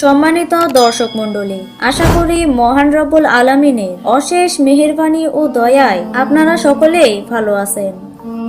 সম্মানিত দর্শক মণ্ডলী, আশা করি মহান রব্বুল আলমিনের অশেষ মেহেরবানি ও দয়ায় আপনারা সকলেই ভালো আছেন।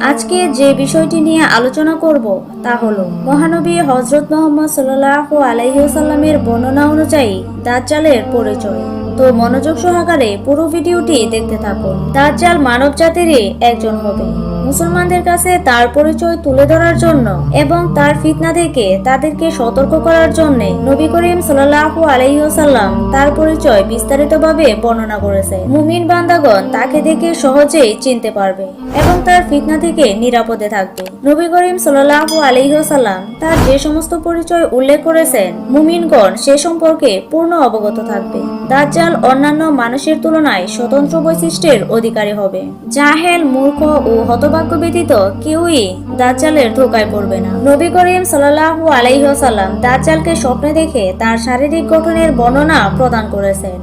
আজকে যে বিষয়টি নিয়ে আলোচনা করব তা হলো মহানবী হজরত মোহাম্মদ সাল্লাহ আলাইসাল্লামের বর্ণনা অনুযায়ী দাজ্জালের পরিচয়। তো মনোযোগ সহকারে পুরো ভিডিওটি দেখতে থাকুন। দাজ্জাল মানব জাতিরই একজন হবে মুসলমানদের কাছে তার পরিচয় তুলে ধরার জন্য এবং তার ফিতনা থেকে তাদেরকে সতর্ক করার জন্য নবী করিম সাল্লাল্লাহু আলাইহি ওয়াসাল্লাম তার পরিচয় বিস্তারিতভাবে বর্ণনা করেছে। মুমিন বান্দাগণ তাকে দেখে সহজেই চিনতে পারবে এবং তার ফিতনা থেকে নিরাপদে থাকবে। নবী করিম সাল্লাল্লাহু আলাইহি ওয়াসাল্লাম তার যে সমস্ত পরিচয় উল্লেখ করেছেন, মুমিনগণ সে সম্পর্কে পূর্ণ অবগত থাকবে। দাজ্জাল অন্যান্য মানুষের তুলনায় স্বতন্ত্র বৈশিষ্ট্যের অধিকারী হবে। জাহেল মূর্খ ও হতভাগ্য ব্যতীত কেউই দাজ্জালের ধোকায় পড়বে না। নবী করিম সাল্লাল্লাহু আলাইহি ওয়াসাল্লাম দাজ্জালকে স্বপ্নে দেখে তার শারীরিক গঠনের বর্ণনা প্রদান করেছেন।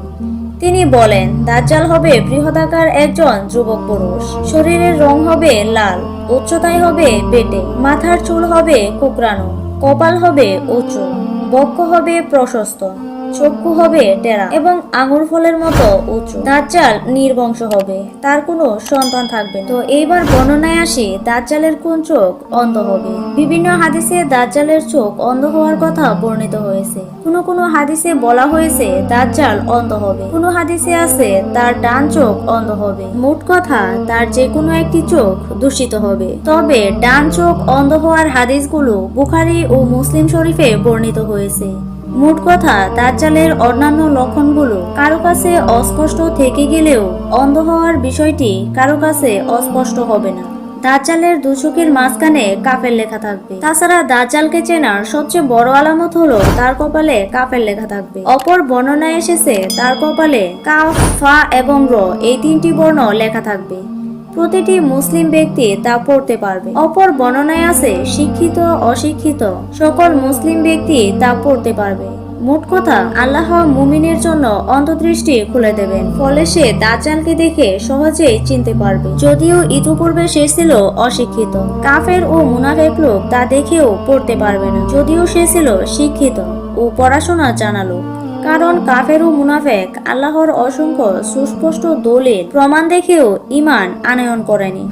তিনি বলেন, দাজ্জাল হবে বৃহদাকার একজন যুবক পুরুষ। শরীরের রং হবে লাল, উচ্চতায় হবে বেটে, মাথার চুল হবে কুকরানো কপাল হবে উঁচু, বক্ষ হবে প্রশস্ত। চক্ষু হবে টেরা এবং আঙুর ফলের মতো উঁচু। দাজ্জাল নির্বংশ হবে। তার কোনো সন্তান থাকবে তো এইবার বর্ণনায় আসি দাজ্জালের কোন চোখ অন্ধ হবে। বিভিন্ন হাদিসে দাজ্জালের চোখ অন্ধ হওয়ার কথা বর্ণিত হয়েছে। কোনো কোনো হাদিসে বলা হয়েছে দাজ্জাল অন্ধ হবে। কোনো হাদিসে আছে, তার ডান চোখ অন্ধ হবে। মোট কথা, তার যে কোনো একটি চোখ দূষিত হবে। তবে ডান চোখ অন্ধ হওয়ার হাদিসগুলো বুখারি ও মুসলিম শরীফে বর্ণিত হয়েছে। মোট কথা দাজ্জালের অন্যান্য লক্ষণগুলো কারও কাছে অস্পষ্ট থেকে গেলেও অন্ধ হওয়ার বিষয়টি কারও কাছে অস্পষ্ট হবে না। দাজ্জালের দুচোখের মাঝখানে কাফের লেখা থাকবে। তাছাড়া দাজ্জালকে চেনার সবচেয়ে বড় আলামত হলো তার কপালে কাফের লেখা থাকবে। অপর বর্ণনায় এসেছে, তার কপালে কাফ, ফা এবং র এই তিনটি বর্ণ লেখা থাকবে। প্রতিটি মুসলিম ব্যক্তি তা পড়তে পারবে। অপর বর্ণনায় আছে, শিক্ষিত, অশিক্ষিত, সকল মুসলিম ব্যক্তি তা পড়তে পারবে। মোট কথা, আল্লাহ মুমিনের জন্য অন্তর্দৃষ্টি খুলে দেবেন। ফলে সে দাজ্জালকে দেখে সহজেই চিনতে পারবে। যদিও ইতিপূর্বে সে ছিল অশিক্ষিত। কাফের ও মুনাফেক লোক তা দেখেও পড়তে পারবে না। যদিও সে ছিল শিক্ষিত ও পড়াশোনা জানালো কারণ কাফের ও মুনাফেক আল্লাহর অসংখ্য সুস্পষ্ট দলিল প্রমাণ দেখেও ইমান আনয়ন করেনি।